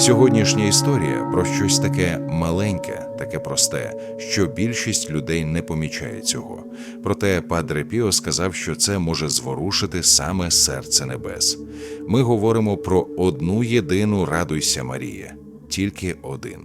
Сьогоднішня історія про щось таке маленьке, таке просте, що більшість людей не помічає цього. Проте Падре Піо сказав, що це може зворушити саме серце небес. Ми говоримо про одну єдину радуйся, Марія, тільки один.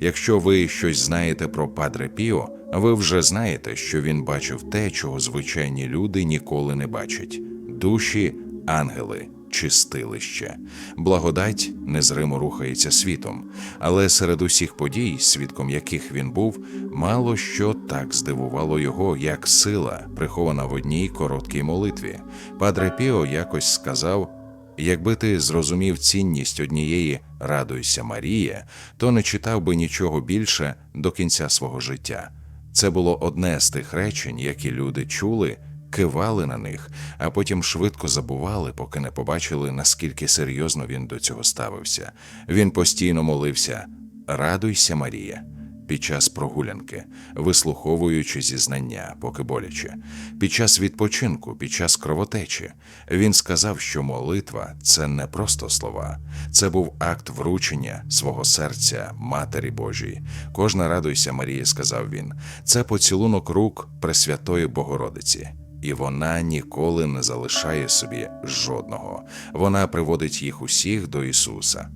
Якщо ви щось знаєте про Падре Піо, ви вже знаєте, що він бачив те, чого звичайні люди ніколи не бачать: душі, ангели, чистилище. Благодать незримо рухається світом, але серед усіх подій, свідком яких він був, мало що так здивувало його, як сила, прихована в одній короткій молитві. Падре Піо якось сказав. Якби ти зрозумів цінність однієї радуйся, Марія, то не читав би нічого більше до кінця свого життя. Це було одне з тих речень, які люди чули, кивали на них, а потім швидко забували, поки не побачили, наскільки серйозно він до цього ставився. Він постійно молився Радуйся, Марія. Під час прогулянки, вислуховуючи зізнання, поки боляче, під час відпочинку, під час кровотечі, він сказав, що молитва це не просто слова, це був акт вручення свого серця Матері Божій. Кожна радуйся, Марія, сказав він, це поцілунок рук Пресвятої Богородиці. І вона ніколи не залишає собі жодного. Вона приводить їх усіх до Ісуса.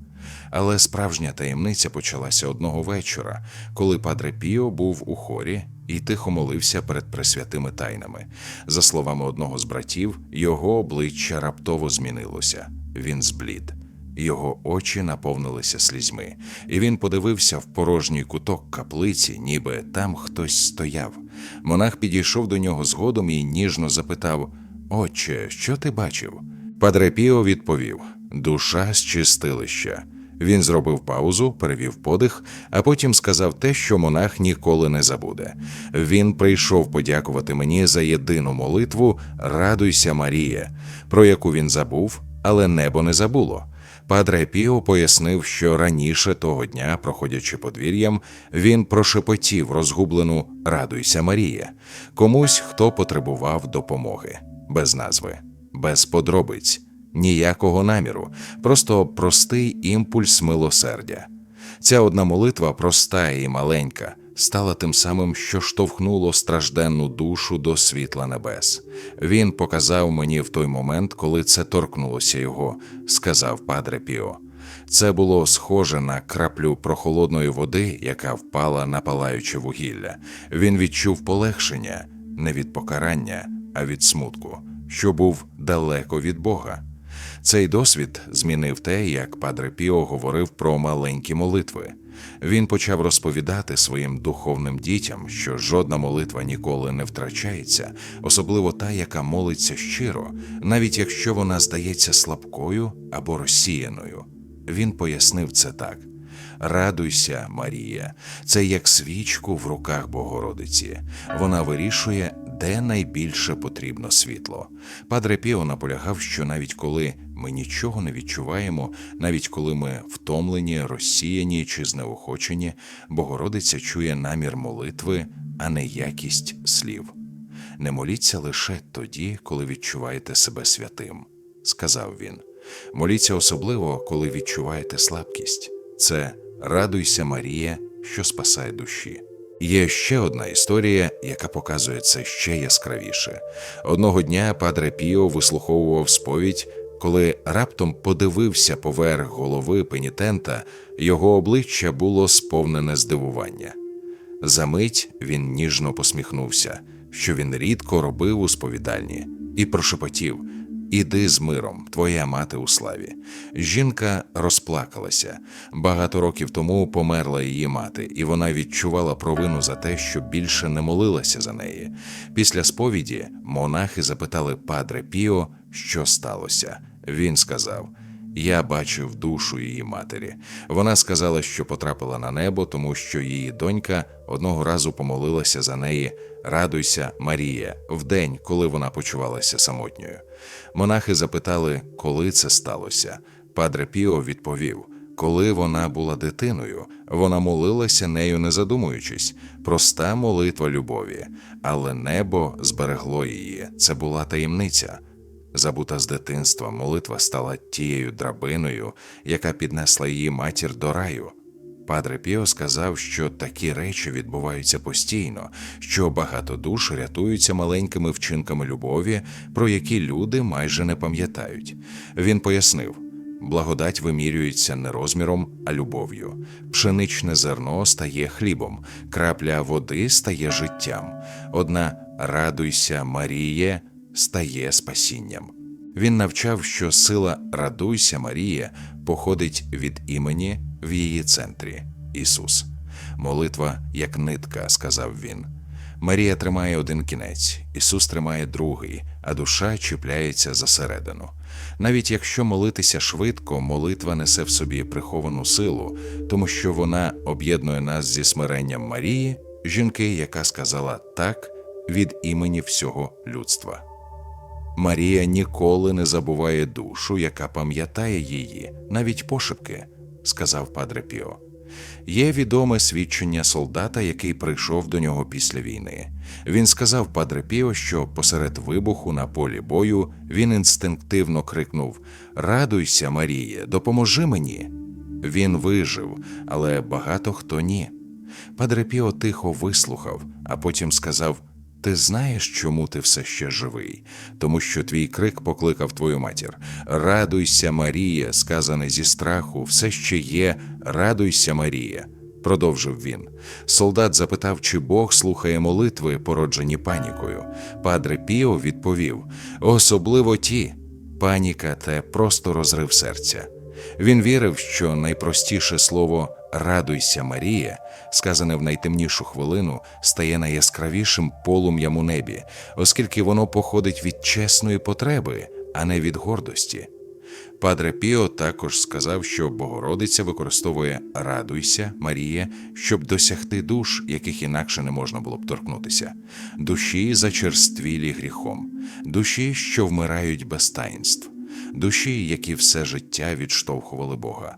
Але справжня таємниця почалася одного вечора, коли Падре Піо був у хорі і тихо молився перед пресвятими тайнами. За словами одного з братів, його обличчя раптово змінилося. Він зблід. Його очі наповнилися слізьми, і він подивився в порожній куток каплиці, ніби там хтось стояв. Монах підійшов до нього згодом і ніжно запитав: Отче, що ти бачив? Падре Піо відповів: Душа з чистилища. Він зробив паузу, перевів подих, а потім сказав те, що монах ніколи не забуде. Він прийшов подякувати мені за єдину молитву Радуйся, Марія, про яку він забув, але небо не забуло. Падре Піо пояснив, що раніше того дня, проходячи подвір'ям, він прошепотів розгублену Радуйся, Марія, комусь, хто потребував допомоги, без назви, без подробиць, ніякого наміру, просто простий імпульс милосердя. Ця одна молитва, проста і маленька, стала тим самим, що штовхнуло стражденну душу до світла небес. Він показав мені в той момент, коли це торкнулося його, сказав Падре Піо. Це було схоже на краплю прохолодної води, яка впала на палаюче вугілля. Він відчув полегшення не від покарання, а від смутку, що був далеко від Бога. Цей досвід змінив те, як Падре Піо говорив про маленькі молитви. Він почав розповідати своїм духовним дітям, що жодна молитва ніколи не втрачається, особливо та, яка молиться щиро, навіть якщо вона здається слабкою або розсіяною. Він пояснив це так: Радуйся, Марія, це як свічку в руках Богородиці. Вона вирішує, де найбільше потрібно світло. Падре Піо наполягав, що навіть коли ми нічого не відчуваємо, навіть коли ми втомлені, розсіяні чи знеохочені, Богородиця чує намір молитви, а не якість слів. Не моліться лише тоді, коли відчуваєте себе святим, сказав він. Моліться особливо, коли відчуваєте слабкість. Це радуйся, Марія, що спасає душі. Є ще одна історія, яка показує це ще яскравіше. Одного дня Падре Піо вислуховував сповідь, коли раптом подивився поверх голови пенітента, його обличчя було сповнене здивування. Замить він ніжно посміхнувся, що він рідко робив у сповідальні, і прошепотів: Іди з миром, твоя мати у славі. Жінка розплакалася. Багато років тому померла її мати, і вона відчувала провину за те, що більше не молилася за неї. Після сповіді монахи запитали Падре Піо, що сталося. Він сказав. Я бачив душу її матері. Вона сказала, що потрапила на небо, тому що її донька одного разу помолилася за неї Радуйся, Марія, в день, коли вона почувалася самотньою. Монахи запитали, коли це сталося. Падре Піо відповів: коли вона була дитиною, вона молилася нею, не задумуючись, проста молитва любові, але небо зберегло її. Це була таємниця. Забута з дитинства, молитва стала тією драбиною, яка піднесла її матір до раю. Падре Піо сказав, що такі речі відбуваються постійно, що багато душ рятуються маленькими вчинками любові, про які люди майже не пам'ятають. Він пояснив. Благодать вимірюється не розміром, а любов'ю. Пшеничне зерно стає хлібом, крапля води стає життям. Одна радуйся, Маріє, стає спасінням. Він навчав, що сила Радуйся, Марія походить від імені в її центрі Ісус. Молитва як нитка, сказав він. Марія тримає один кінець, Ісус тримає другий, а душа чіпляється за середину. Навіть якщо молитися швидко, молитва несе в собі приховану силу, тому що вона об'єднує нас зі смиренням Марії, жінки, яка сказала так від імені всього людства. Марія ніколи не забуває душу, яка пам'ятає її, навіть пошепки, сказав Падре Піо. Є відоме свідчення солдата, який прийшов до нього після війни. Він сказав Падре Піо, що посеред вибуху на полі бою він інстинктивно крикнув: Радуйся, Маріє, допоможи мені. Він вижив, але багато хто ні. Падре Піо тихо вислухав, а потім сказав: Ти знаєш, чому ти все ще живий? Тому що твій крик покликав твою матір. Радуйся, Марія, сказане зі страху, все ще є, радуйся, Марія. Продовжив він. Солдат запитав, чи Бог слухає молитви, породжені панікою. Падре Піо відповів: особливо ті, паніка це просто розрив серця. Він вірив, що найпростіше слово Радуйся, Марія, сказане в найтемнішу хвилину, стає найяскравішим полум'ям у небі, оскільки воно походить від чесної потреби, а не від гордості. Падре Піо також сказав, що Богородиця використовує Радуйся, Марія, щоб досягти душ, яких інакше не можна було б торкнутися, душі зачерствілі гріхом, душі, що вмирають без таїнств, душі, які все життя відштовхували Бога.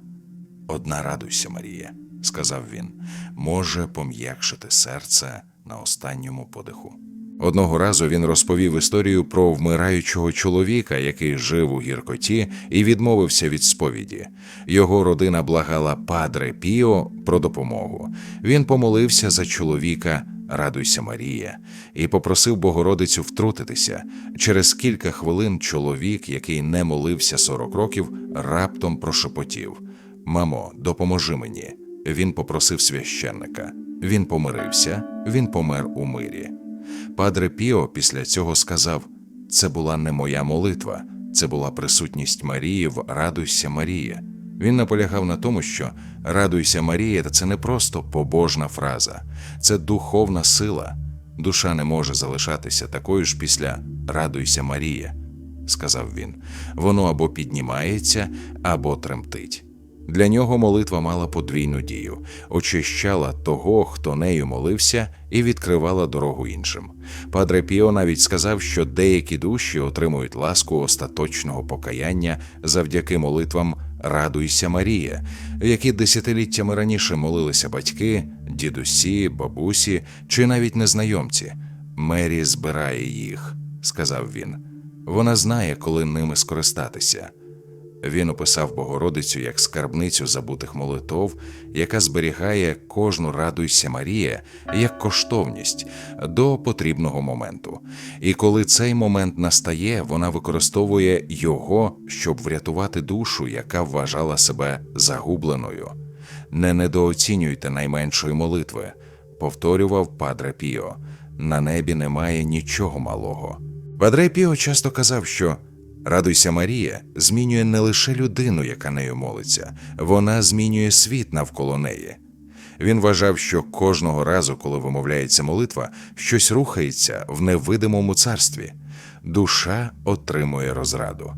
Одна радуйся, Марія, сказав він, може пом'якшити серце на останньому подиху. Одного разу він розповів історію про вмираючого чоловіка, який жив у гіркоті і відмовився від сповіді. Його родина благала Падре Піо про допомогу. Він помолився за чоловіка, радуйся, Марія, і попросив Богородицю втрутитися. Через кілька хвилин чоловік, який не молився 40 років, раптом прошепотів. Мамо, допоможи мені. Він попросив священника. Він помирився, він помер у мирі. Падре Піо після цього сказав: це була не моя молитва, це була присутність Марії в Радуйся Марія. Він наполягав на тому, що Радуйся Марія це не просто побожна фраза, це духовна сила. Душа не може залишатися такою ж після Радуйся Марія, сказав він. Воно або піднімається, або тремтить. Для нього молитва мала подвійну дію, очищала того, хто нею молився, і відкривала дорогу іншим. Падре Піо навіть сказав, що деякі душі отримують ласку остаточного покаяння завдяки молитвам Радуйся, Марія, які десятиліттями раніше молилися батьки, дідусі, бабусі чи навіть незнайомці. Мері збирає їх, сказав він. Вона знає, коли ними скористатися. Він описав Богородицю як скарбницю забутих молитов, яка зберігає кожну радуйся Марія як коштовність до потрібного моменту. І коли цей момент настає, вона використовує його, щоб врятувати душу, яка вважала себе загубленою. Не недооцінюйте найменшої молитви, повторював Падре Піо. На небі немає нічого малого. Падре Піо часто казав, що Радуйся Марія змінює не лише людину, яка нею молиться, вона змінює світ навколо неї. Він вважав, що кожного разу, коли вимовляється молитва, щось рухається в невидимому царстві. Душа отримує розраду,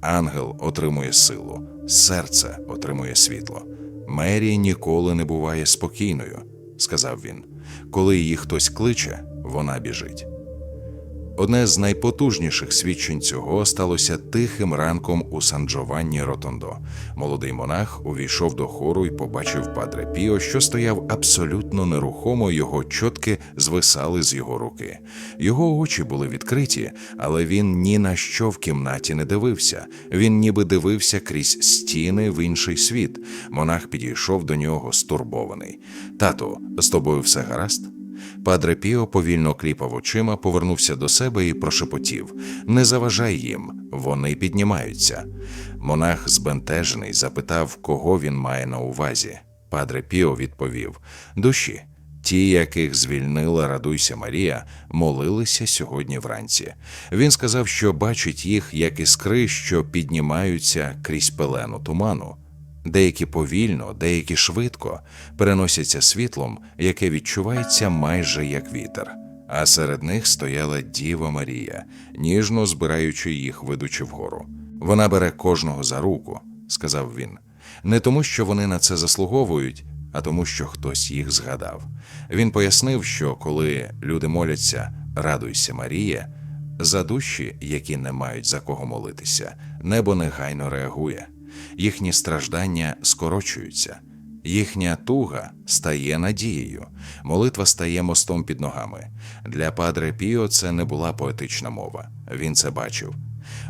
ангел отримує силу, серце отримує світло. Мері ніколи не буває спокійною, сказав він. Коли її хтось кличе, вона біжить. Одне з найпотужніших свідчень цього сталося тихим ранком у Сан Джованні Ротондо. Молодий монах увійшов до хору і побачив падре Піо, що стояв абсолютно нерухомо, його чотки звисали з його руки. Його очі були відкриті, але він ні на що в кімнаті не дивився. Він ніби дивився крізь стіни в інший світ. Монах підійшов до нього стурбований. Тату, з тобою все гаразд? Падре Піо повільно кліпав очима, повернувся до себе і прошепотів: Не заважай їм, вони піднімаються. Монах, збентежений, запитав, кого він має на увазі. Падре Піо відповів: Душі. Ті, яких звільнила Радуйся Марія, молилися сьогодні вранці. Він сказав, що бачить їх як іскри, що піднімаються крізь пелену туману. Деякі повільно, деякі швидко переносяться світлом, яке відчувається майже як вітер. А серед них стояла Діва Марія, ніжно збираючи їх, ведучи вгору. Вона бере кожного за руку, сказав він, не тому, що вони на це заслуговують, а тому, що хтось їх згадав. Він пояснив, що коли люди моляться, радуйся, Марія, за душі, які не мають за кого молитися, небо негайно реагує їхні страждання скорочуються, їхня туга стає надією, молитва стає мостом під ногами. Для Падре Піо це не була поетична мова. Він це бачив.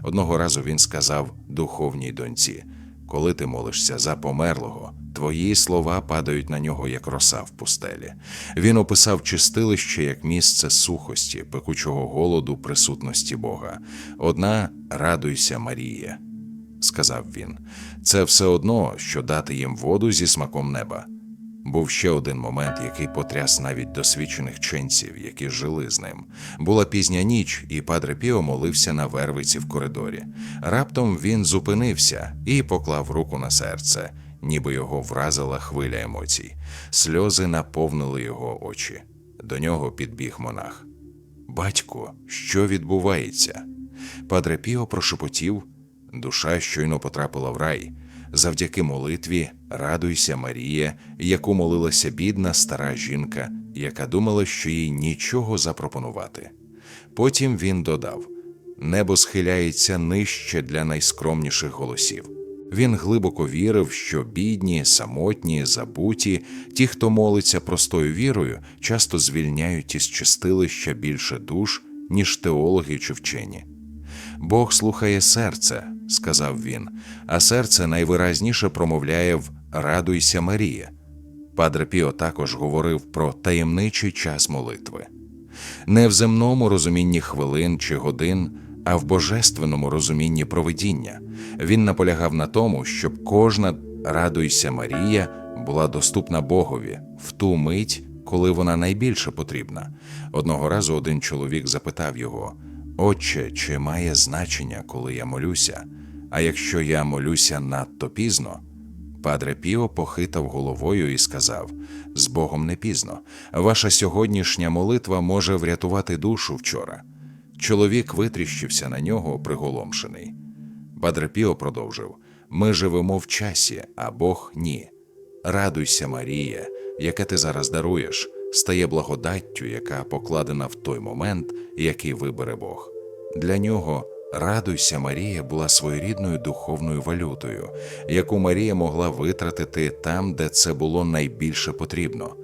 Одного разу він сказав духовній доньці: коли ти молишся за померлого, твої слова падають на нього, як роса в пустелі. Він описав чистилище як місце сухості, пекучого голоду, присутності Бога. Одна радуйся, Марія сказав він, це все одно, що дати їм воду зі смаком неба. Був ще один момент, який потряс навіть досвідчених ченців, які жили з ним. Була пізня ніч, і Падре Піо молився на вервиці в коридорі. Раптом він зупинився і поклав руку на серце, ніби його вразила хвиля емоцій. Сльози наповнили його очі. До нього підбіг монах. Батько, що відбувається? Падре Піо прошепотів. Душа щойно потрапила в рай. Завдяки молитві радуйся, Марія, яку молилася бідна стара жінка, яка думала, що їй нічого запропонувати. Потім він додав: небо схиляється нижче для найскромніших голосів. Він глибоко вірив, що бідні, самотні, забуті, ті, хто молиться простою вірою, часто звільняють із чистилища більше душ, ніж теологи чи вчені. Бог слухає серце, сказав він, а серце найвиразніше промовляє в Радуйся Марія. Падре Піо також говорив про таємничий час молитви, не в земному розумінні хвилин чи годин, а в божественному розумінні провидіння. Він наполягав на тому, щоб кожна Радуйся Марія була доступна Богові в ту мить, коли вона найбільше потрібна. Одного разу один чоловік запитав його. Отче, чи має значення, коли я молюся? А якщо я молюся надто пізно? Падре Піо похитав головою і сказав: з Богом не пізно. Ваша сьогоднішня молитва може врятувати душу вчора. Чоловік витріщився на нього, приголомшений. Падре Піо продовжив: Ми живемо в часі, а Бог ні. Радуйся, Марія, яке ти зараз даруєш стає благодаттю, яка покладена в той момент, який вибере Бог. Для нього радуйся, Марія була своєрідною духовною валютою, яку Марія могла витратити там, де це було найбільше потрібно.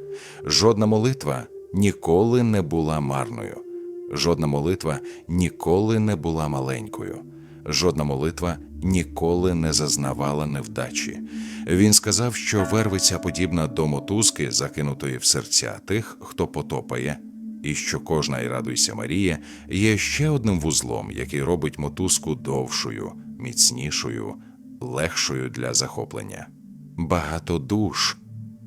Жодна молитва ніколи не була марною, жодна молитва ніколи не була маленькою, жодна молитва ніколи не зазнавала невдачі. Він сказав, що вервиця подібна до мотузки, закинутої в серця тих, хто потопає, і що кожна і радуйся Марія є ще одним вузлом, який робить мотузку довшою, міцнішою, легшою для захоплення. Багато душ,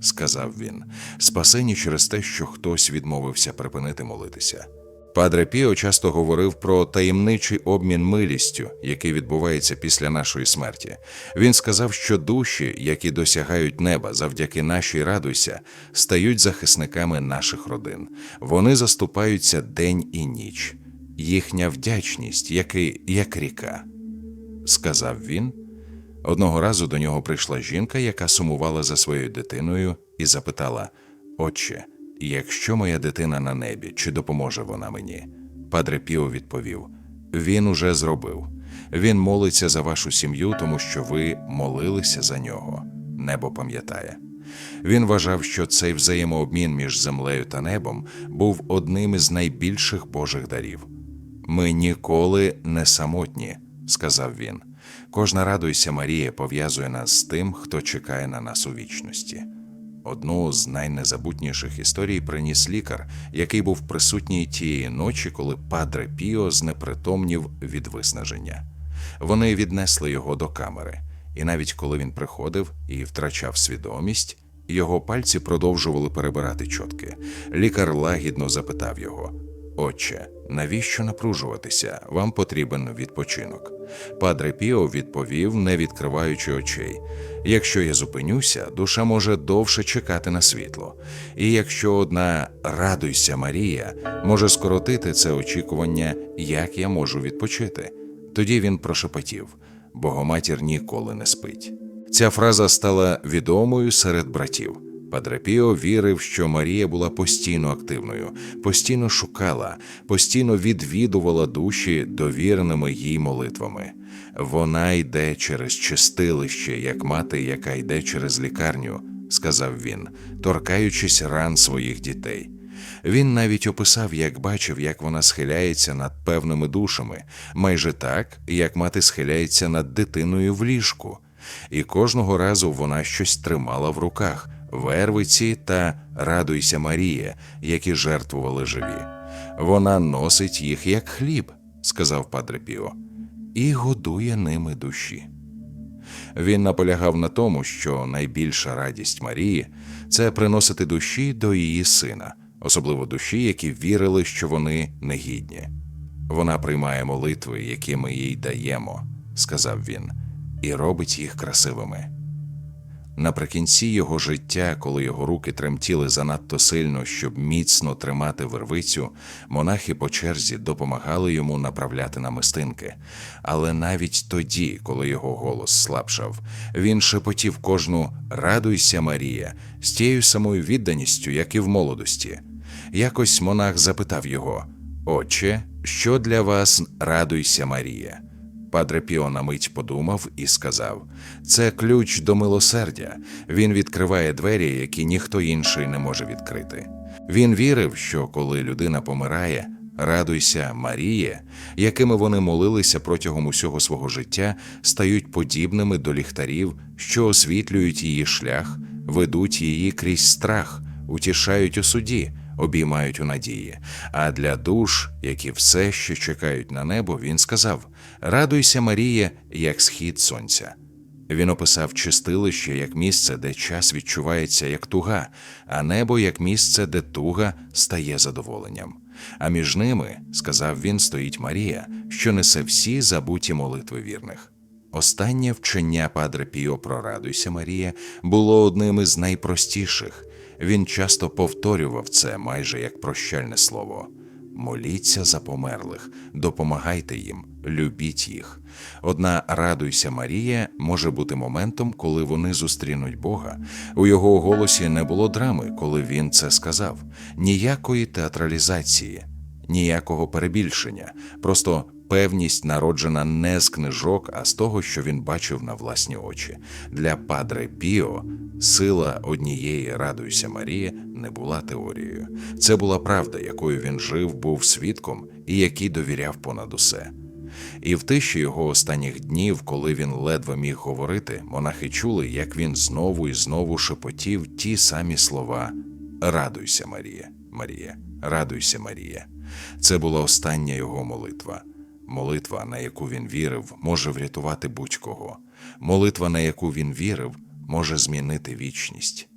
сказав він, спасені через те, що хтось відмовився припинити молитися. Падре Піо часто говорив про таємничий обмін милістю, який відбувається після нашої смерті. Він сказав, що душі, які досягають неба завдяки нашій радуйся, стають захисниками наших родин. Вони заступаються день і ніч, їхня вдячність, який, як ріка. Сказав він. Одного разу до нього прийшла жінка, яка сумувала за своєю дитиною, і запитала: Отче. Якщо моя дитина на небі, чи допоможе вона мені? Падре Піо відповів: Він уже зробив. Він молиться за вашу сім'ю, тому що ви молилися за нього. Небо пам'ятає. Він вважав, що цей взаємообмін між землею та небом був одним із найбільших Божих дарів. Ми ніколи не самотні, сказав він. Кожна радуйся Марія пов'язує нас з тим, хто чекає на нас у вічності. Одну з найнезабутніших історій приніс лікар, який був присутній тієї ночі, коли Падре Піо знепритомнів від виснаження. Вони віднесли його до камери, і навіть коли він приходив і втрачав свідомість, його пальці продовжували перебирати чотки. Лікар лагідно запитав його: Отче, навіщо напружуватися? Вам потрібен відпочинок. Падре Піо відповів, не відкриваючи очей. Якщо я зупинюся, душа може довше чекати на світло. І якщо одна радуйся Марія може скоротити це очікування, як я можу відпочити? Тоді він прошепотів: Богоматір ніколи не спить. Ця фраза стала відомою серед братів. Падре Піо вірив, що Марія була постійно активною, постійно шукала, постійно відвідувала душі довіреними їй молитвами. Вона йде через чистилище, як мати, яка йде через лікарню, сказав він, торкаючись ран своїх дітей. Він навіть описав, як бачив, як вона схиляється над певними душами, майже так, як мати схиляється над дитиною в ліжку. І кожного разу вона щось тримала в руках вервиці та радуйся Марія, які жертвували живі. Вона носить їх як хліб, сказав Падре Піо, і годує ними душі. Він наполягав на тому, що найбільша радість Марії це приносити душі до її сина, особливо душі, які вірили, що вони негідні. Вона приймає молитви, які ми їй даємо, сказав він, і робить їх красивими. Наприкінці його життя, коли його руки тремтіли занадто сильно, щоб міцно тримати вервицю, монахи по черзі допомагали йому направляти намистинки. Але навіть тоді, коли його голос слабшав, він шепотів кожну Радуйся, Марія, з тією самою відданістю, як і в молодості. Якось монах запитав його: Отче, що для вас радуйся, Марія? Падре Піо на мить подумав і сказав: це ключ до милосердя. Він відкриває двері, які ніхто інший не може відкрити. Він вірив, що коли людина помирає, радуйся, Маріє, якими вони молилися протягом усього свого життя, стають подібними до ліхтарів, що освітлюють її шлях, ведуть її крізь страх, утішають у суді обіймають у надії. А для душ, які все ще чекають на небо, він сказав: Радуйся, Марія, як схід сонця. Він описав чистилище як місце, де час відчувається як туга, а небо як місце, де туга стає задоволенням. А між ними, сказав він, стоїть Марія, що несе всі забуті молитви вірних. Останнє вчення Падре Піо про Радуйся Марія було одним із найпростіших, він часто повторював це майже як прощальне слово. Моліться за померлих, допомагайте їм, любіть їх. Одна радуйся Марія може бути моментом, коли вони зустрінуть Бога. У його голосі не було драми, коли він це сказав, ніякої театралізації, ніякого перебільшення, просто певність народжена не з книжок, а з того, що він бачив на власні очі. Для Падре Піо сила однієї радуйся Марія не була теорією. Це була правда, якою він жив, був свідком і який довіряв понад усе. І в тиші його останніх днів, коли він ледве міг говорити, монахи чули, як він знову і знову шепотів ті самі слова Радуйся, Марія, Марія, радуйся, Марія. Це була остання його молитва. Молитва, на яку він вірив, може врятувати будь-кого. Молитва, на яку він вірив, може змінити вічність.